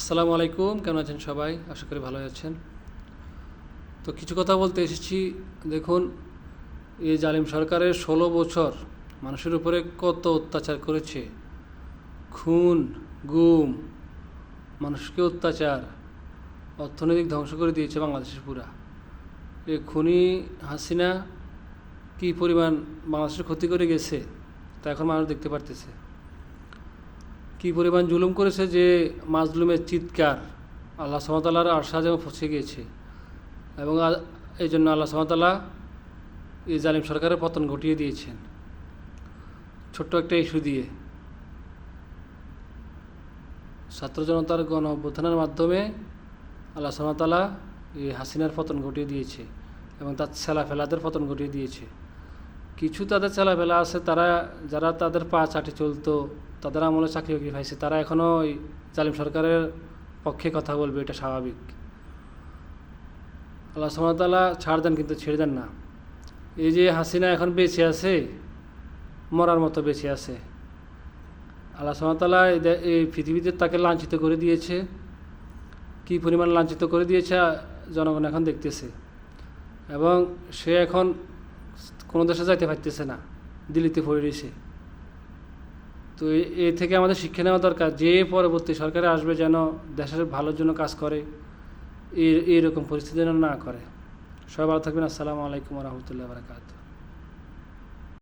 আসসালামু আলাইকুম, কেমন আছেন সবাই? আশা করি ভালো আছেন। তো কিছু কথা বলতে এসেছি। দেখুন, এই জালিম সরকারের ষোলো বছর মানুষের উপরে কত অত্যাচার করেছে। খুন, গুম, মানুষকে অত্যাচার, অর্থনৈতিক ধ্বংস করে দিয়েছে বাংলাদেশের পুরা। এই খুনি হাসিনা কী পরিমাণ বাংলাদেশের ক্ষতি করে গেছে, তা এখন মানুষ দেখতে পারতেছে। কি পরিমাণ জুলুম করেছে যে মাজলুমের চিৎকার আল্লাহ সমতালার আশা যেমন পৌঁছে গিয়েছে। এবং এই জন্য আল্লাহ সমতালা এই জালিম সরকারের পতন ঘটিয়ে দিয়েছেন। ছোট্ট একটা ইস্যু দিয়ে। ছাত্র জনতার গণ অভ্যুত্থানের মাধ্যমে আল্লাহ সমতালা এই হাসিনার পতন ঘটিয়ে দিয়েছে এবং তার ছেলাফেলাদের পতন ঘটিয়ে দিয়েছে। কিছু তাদের ছেলাফেলা আছে, তারা, যারা তাদের পা চাটে চলতো তাদের আমলে চাকরি বাকরি পাইছে, তারা এখনও ওই জালিম সরকারের পক্ষে কথা বলবে, এটা স্বাভাবিক। আল্লাহ সুমতাল্লাহ ছাড় দেন কিন্তু ছেড়ে দেন না। এই যে হাসিনা এখন বেঁচে আছে, মরার মতো বেঁচে আছে, আল্লাহ সুমতাল্লাহ এই পৃথিবীতে তাকে লাঞ্ছিত করে দিয়েছে। কি পরিমাণ লাঞ্ছিত করে দিয়েছে, জনগণ এখন দেখতেছে। এবং সে এখন কোনো দেশে যাইতে পারতেছে না, দিল্লিতে পড়ে রয়েছে। তো এ- থেকে আমাদের শিক্ষা নেওয়া দরকার। যে পরবর্তী সরকারে আসবে যেন দেশের ভালোর জন্য কাজ করে এই এইরকম পরিস্থিতি যেন না করে। সবাই ভালো থাকবেন। আসসালামু আলাইকুম রহমতুল্লাহ বারকাত